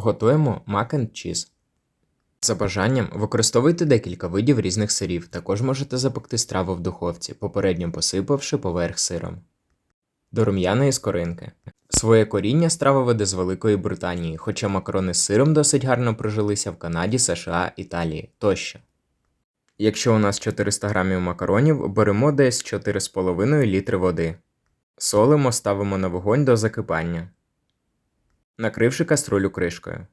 Готуємо мак and чіз. За бажанням використовуйте декілька видів різних сирів. Також можете запекти страву в духовці, попередньо посипавши поверх сиром. До рум'яної скоринки. Своє коріння страва веде з Великої Британії, хоча макарони з сиром досить гарно прижилися в Канаді, США, Італії тощо. Якщо у нас 400 грамів макаронів, беремо десь 4,5 літри води. Солимо, ставимо на вогонь до закипання, накривши каструлю кришкою.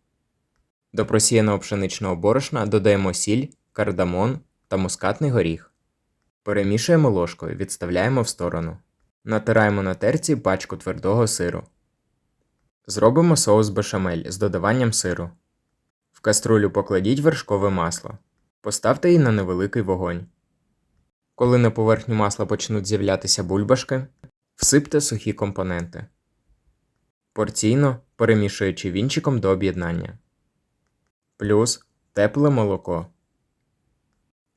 До просіяного пшеничного борошна додаємо сіль, кардамон та мускатний горіх. Перемішуємо ложкою, відставляємо в сторону. Натираємо на терці пачку твердого сиру. Зробимо соус бешамель з додаванням сиру. В каструлю покладіть вершкове масло. Поставте її на невеликий вогонь. Коли на поверхні масла почнуть з'являтися бульбашки, всипте сухі компоненти. Порційно перемішуючи вінчиком до об'єднання. Плюс тепле молоко.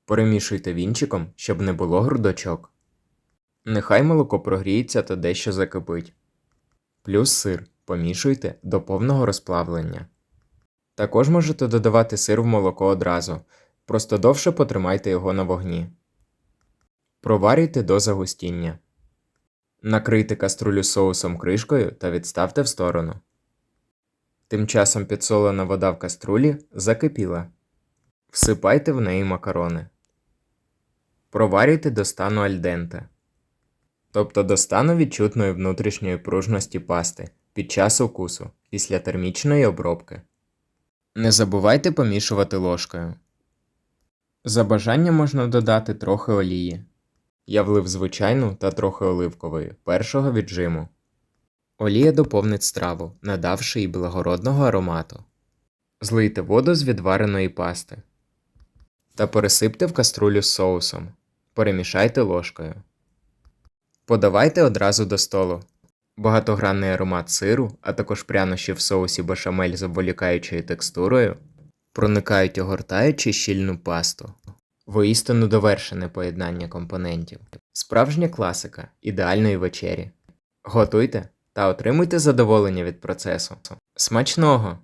Перемішуйте вінчиком, щоб не було грудочок. Нехай молоко прогріється та дещо закипить. Плюс сир помішуйте до повного розплавлення. Також можете додавати сир в молоко одразу, просто довше потримайте його на вогні. Проварюйте до загустіння. Накрийте каструлю соусом кришкою та відставте в сторону. Тим часом підсолена вода в каструлі закипіла. Всипайте в неї макарони. Проварюйте до стану альденте, тобто до стану відчутної внутрішньої пружності пасти під час укусу після термічної обробки. Не забувайте помішувати ложкою. За бажанням можна додати трохи олії. Я влив звичайну та трохи оливкової першого віджиму. Олія доповнить страву, надавши їй благородного аромату. Злийте воду з відвареної пасти та пересипте в каструлю з соусом. Перемішайте ложкою. Подавайте одразу до столу. Багатогранний аромат сиру, а також прянощі в соусі бешамель з обволікаючою текстурою проникають огортаючи щільну пасту. Воістину довершене поєднання компонентів. Справжня класика ідеальної вечері. Готуйте та отримуйте задоволення від процесу. Смачного!